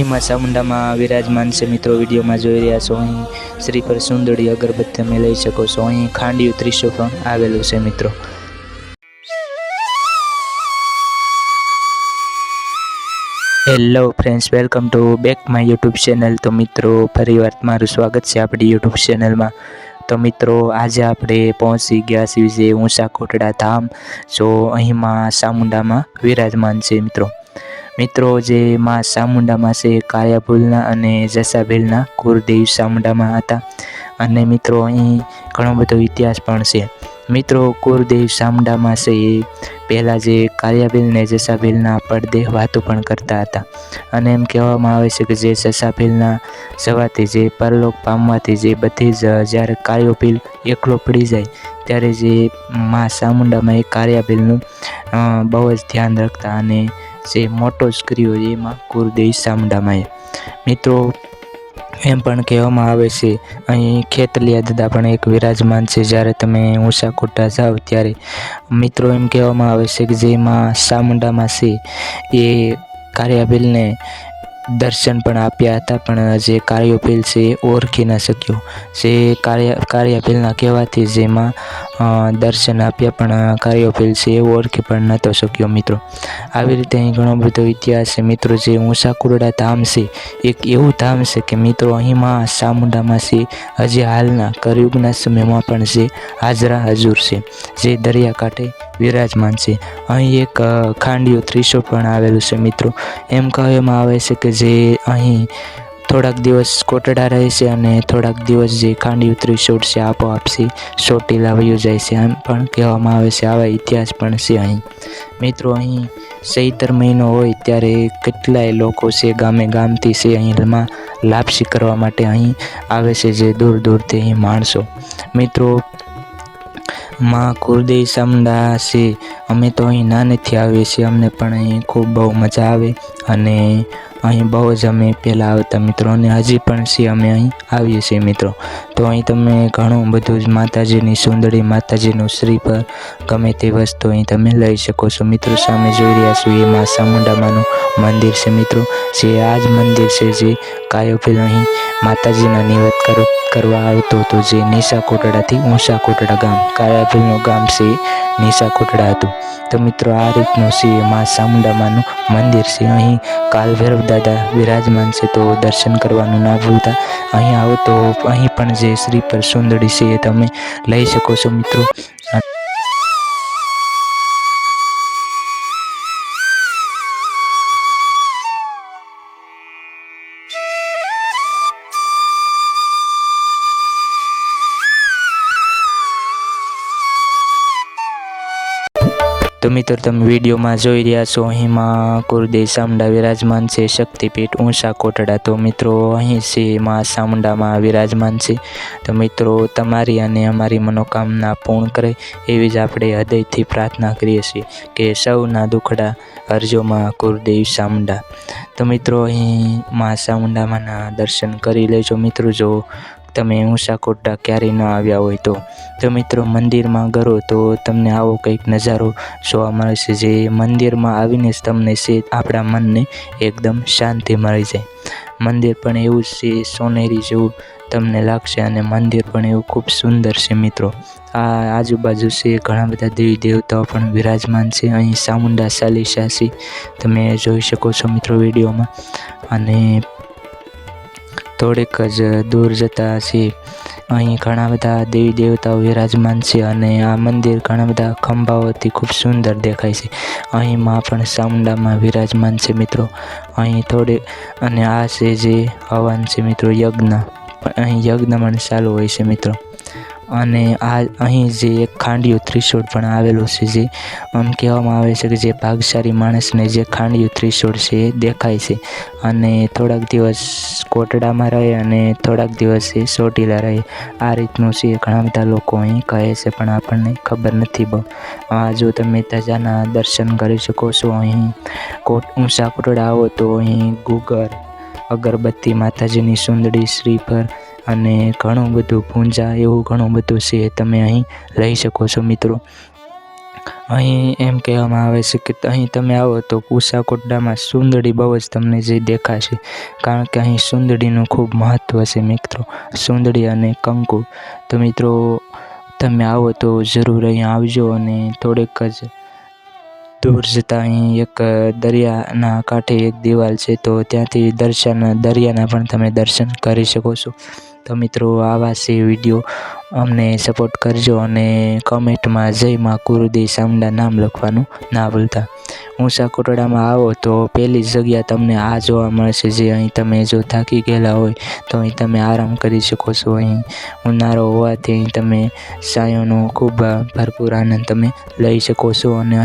અહીં માં ચામુંડામાં વિરાજમાન છે મિત્રો. વિડીયોમાં જોઈ રહ્યા છો અહીં શ્રી પર સુંદરી અગરબત્તી તમે લઈ શકો છો. અહીં ખાંડિયું પણ આવેલું છે મિત્રો. Hello friends welcome to back my YouTube channel તો મિત્રો ફરીવાર તમારું સ્વાગત છે આપણી યુટ્યુબ ચેનલમાં તો મિત્રો, આજે આપણે પહોંચી ગયા છીએ ઊંચા કોટડા ધામ. જો અહીંમાં ચામુંડામાં વિરાજમાન છે મિત્રો. મિત્રો, જે માં ચામુંડામાં છે કાયાભૂલના અને જસાભીલના કુરદેવ ચામુંડામાં હતા. અને મિત્રો, અહીં ઘણો બધો ઇતિહાસ પણ છે. મિત્રો કુરદેવ ચામુંડામાં છે એ પહેલાં જે કાયાભીલ ને જસાભીલના પડદે વાતો પણ કરતા હતા. અને એમ કહેવામાં આવે છે કે જે જસાભીલના જવાથી જે પરલોક પામવાથી જે બધી જ જ્યારે કાયોભીલ એકલો પડી જાય, ત્યારે જે મા ચામુંડામાં એ કાર્યાભીલનું બહુ જ ધ્યાન રાખતા અને જે મોટો જ કર્યો એમાં કુળદેવ સામડામાએ મિત્રો, એમ પણ કહેવામાં આવે છે, અહીં ખેતલિયા દાદા પણ એક વિરાજમાન છે, જ્યારે તમે ઊંચા કોટા જાઓ ત્યારે મિત્રો એમ કહેવામાં આવે છે કે જેમાં સામુંડામાં છે, એ કાર્યાભીલને દર્શન પણ આપ્યા હતા, પણ જે કાર્યોપીલ છે એ ઓળખી ન શક્યો. જે કાર્ય કાર્યપીલના કહેવાથી જેમાં દર્શન આપ્યા પણ કાર્યોપીલ છે એ ઓળખી પણ નહોતો શક્યો મિત્રો. આવી રીતે અહીં ઘણો બધો ઇતિહાસ છે. મિત્રો, જે ઊંચા કુરડા ધામ છે, એક એવું ધામ છે કે મિત્રો, અહીંમાં ચામુંડામાં છે, હજી હાલના કરયુગના સમયમાં પણ છે, હાજરા હજુર છે. જે દરિયાકાંઠે વિરાજમાન છે. અહીં એક ખાંડિયું ત્રિશૂળ પણ આવેલું છે મિત્રો. એમ કહેવામાં આવે છે કે જે અહીં થોડાક દિવસ કોટડા રહે છે અને થોડાક દિવસ જે ખાંડિયું ત્રિશૂળ છે આપોઆપ છે ચોટીલા વયું જાય છે. એમ પણ કહેવામાં આવે છે. આવા ઇતિહાસ પણ છે અહીં. મિત્રો, અહીં ચૈતર મહિનો હોય ત્યારે કેટલાય લોકો છે ગામે ગામથી છે અહીંમાં લાપસી કરવા માટે અહીં આવે છે જે દૂર દૂરથી અહીં માણસો. મિત્રો માં કુરદેવ ચામુંડા છે અમે તો અહીં નાનેથી આવીએ છીએ. અમને પણ અહીં ખૂબ બહુ મજા આવે અને અહીં બહુ જ અમે પહેલાં આવતા મિત્રો અને હજી પણ છીએ અમે અહીં આવીએ છીએ મિત્રો. તો અહીં તમે ઘણું બધું જ માતાજીની સુંદરી, માતાજીનું શ્રી પર ગમે તે વસ્તુ અહીં તમે લઈ શકો છો. મિત્રો સામે જોઈ રહ્યા છો, એ માં ચામુંડામાનું મંદિર છે મિત્રો. જે આ જ મંદિર છે જે કાયોફિલ અહીં માતાજીના નિવેદ કરો. કરવા આવતો હતો જે નિશા કોટડાથી ઊંચા કોટડા ગામ કાયાભીનું ગામ છે નિશા કોટડા હતું. તો મિત્રો, આ રીતનું છે માં ચામુંડામાનું મંદિર છે. અહીં કાલભૈરવ દાદા વિરાજમાન છે તો દર્શન કરવાનું ના ભૂલતા. અહીં આવો તો અહીં પણ જે શ્રી પર સુંદરી છે એ તમે લઈ શકો છો મિત્રો. તો મિત્રો, તમે વિડીયોમાં જોઈ રહ્યા છો અહીંમાં કુરદેવ ચામુંડા વિરાજમાન છે, શક્તિપીઠ ઊંચા કોટડા. તો મિત્રો, અહીં છે માં ચામુંડામાં વિરાજમાન છે. તો મિત્રો, તમારી અને અમારી મનોકામના પૂર્ણ કરે એવી જ આપણે હૃદયથી પ્રાર્થના કરીએ છીએ કે સૌના દુખડા અરજોમાં કુરદેવ ચામુંડા તો મિત્રો, અહીં માં ચામુંડામાંના દર્શન કરી લેજો મિત્રો. જો તમે ઊંચા કોટા ક્યારેય ન આવ્યા હોય તો. તો મિત્રો, મંદિરમાં કરો તો તમને આવો કંઈક નજારો જોવા મળે છે જે મંદિરમાં આવીને જ તમને છે આપણા મનને એકદમ શાંતિ મળી જાય. મંદિર પણ એવું છે, સોનેરી જેવું તમને લાગશે અને મંદિર પણ એવું ખૂબ સુંદર છે મિત્રો. આ આજુબાજુ છે ઘણા બધા દેવી દેવતાઓ પણ વિરાજમાન છે. અહીં ચામુંડા ચાલીસા છે. તમે જોઈ શકો છો મિત્રો વિડીયોમાં. અને થોડીક જ દૂર જતા છે અહીં ઘણા બધા દેવી દેવતાઓ વિરાજમાન છે અને આ મંદિર ઘણા બધા ખંભાઓથી ખૂબ સુંદર દેખાય છે. અહીંમાં પણ ચામુંડામાં વિરાજમાન છે મિત્રો. અહીં થોડી અને આ છે જે હવન છે મિત્રો યજ્ઞ. અહીં યજ્ઞ પણ ચાલુ હોય છે મિત્રો. અને આ અહીં જે એક ખાંડિયું ત્રિશૂળ પણ આવેલું છે જે આમ કહેવામાં આવે છે કે જે ભાગશાળી માણસને જે ખાંડિયું ત્રિશૂળ છે એ દેખાય છે. અને થોડાક દિવસ કોટડામાં રહે અને થોડાક દિવસ એ ચોટીલા રહે. આ રીતનું છે ઘણા બધા લોકો અહીં કહે છે પણ આપણને ખબર નથી બહુ. આ જો તમે તજાના દર્શન કરી શકો છો અહીં. કોટ ઊંચા કોટડા આવો તો અહીં ગુગર અગરબત્તી માતાજીની સુંદરી શ્રીફળ અને ઘણું બધું પૂંજા એવું ઘણું બધું છે, તમે અહીં લઈ શકો છો મિત્રો. અહીં એમ કહેવામાં આવે છે કે અહીં તમે આવો તો કુસાકોટડામાં સુંદડી બહુ જ તમને જે દેખાશે. કારણ કે અહીં સુંદડીનું ખૂબ મહત્ત્વ છે મિત્રો. સુંદડી અને કંકુ. તો મિત્રો, તમે આવો તો જરૂર અહીંયા આવજો અને થોડેક જ દૂર જતાં અહીં એક દરિયાના કાંઠે એક દિવાલ છે, તો ત્યાંથી દર્શન, દરિયાના પણ તમે દર્શન કરી શકો છો. તો મિત્રો, આવા છે વીડિયો. અમને સપોર્ટ કરજો અને કમેન્ટમાં જય માં કુરુદે સામડા નામ લખવાનું ના ભૂલતા. ઊંચા કોટડામાં આવો તો પહેલી જગ્યા તમને આ જોવા મળશે, જે અહીં તમે જો થાકી ગયેલા હોય, તો અહીં તમે આરામ કરી શકો છો. અહીં ઉનાળો હોવાથી અહીં તમે સાયોનો ખૂબ ભરપૂર આનંદ તમે લઈ શકો છો અને